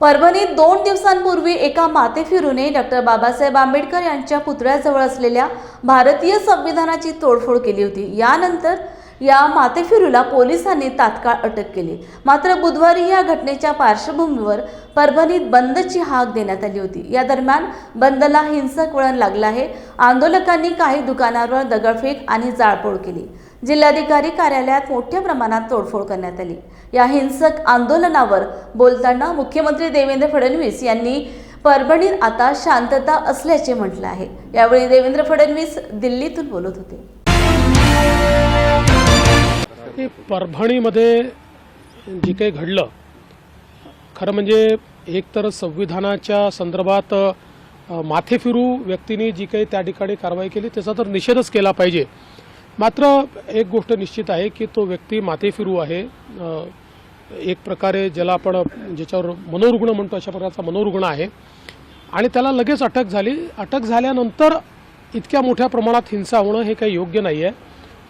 परभणीत दोन दिवसांपूर्वी एका माथेफिरूने डॉक्टर बाबासाहेब आंबेडकर यांच्या पुतळ्याजवळ असलेल्या भारतीय संविधानाची तोडफोड केली होती. यानंतर या माथेफिरूला पोलिसांनी तात्काळ अटक केली. मात्र बुधवारी या घटनेच्या पार्श्वभूमीवर परभणीत बंदची हाक देण्यात आली होती. या दरम्यान बंदला हिंसक वळण लागलं आहे. आंदोलकांनी काही दुकानांवर दगडफेक आणि जाळपोळ केली. जिल्हाधिकारी कार्यालयात मोठ्या प्रमाणात तोडफोड करण्यात आली. या हिंसक आंदोलनावर बोलताना मुख्यमंत्री देवेंद्र फडणवीस यांनी परभणीत आता शांतता असल्याचे म्हटलं आहे. यावेळी देवेंद्र फडणवीस दिल्लीतून बोलत होते. परभणीमध्ये जे काही घडलं खरं म्हणजे एक तर संविधानाच्या संदर्भात माथेफिरू व्यक्तीने जी काही त्या ठिकाणी कारवाई केली त्याचा तर निषेधच केला पाहिजे. मात्र एक गोष्ट निश्चित आहे की तो व्यक्ती माथेफिरू आहे. एक प्रकारे ज्याला आपण ज्याच्यावर मनोरुग्ण म्हणतो अशा प्रकारचा मनोरुग्ण आहे. आणि त्याला लगेच अटक झाली. अटक झाल्यानंतर इतक्या मोठ्या प्रमाणात हिंसा होणं हे काही योग्य नाही आहे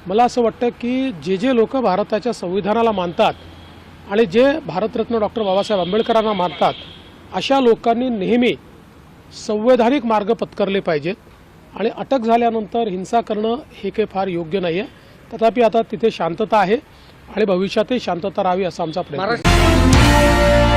मला असं वाटतं की जे जे लोक भारताच्या संविधानाला मानतात आणि जे भारतरत्न डॉक्टर बाबासाहेब आंबेडकरांना मानतात अशा लोकांनी नेहमी संवैधानिक मार्ग पत्करले पाहिजेत आणि अटक झाल्यानंतर हिंसा करणं हे काही फार योग्य नाही आहे तथापि आता तिथे शांतता आहे आणि भविष्यातही शांतता राहावी असा आमचा प्रयत्न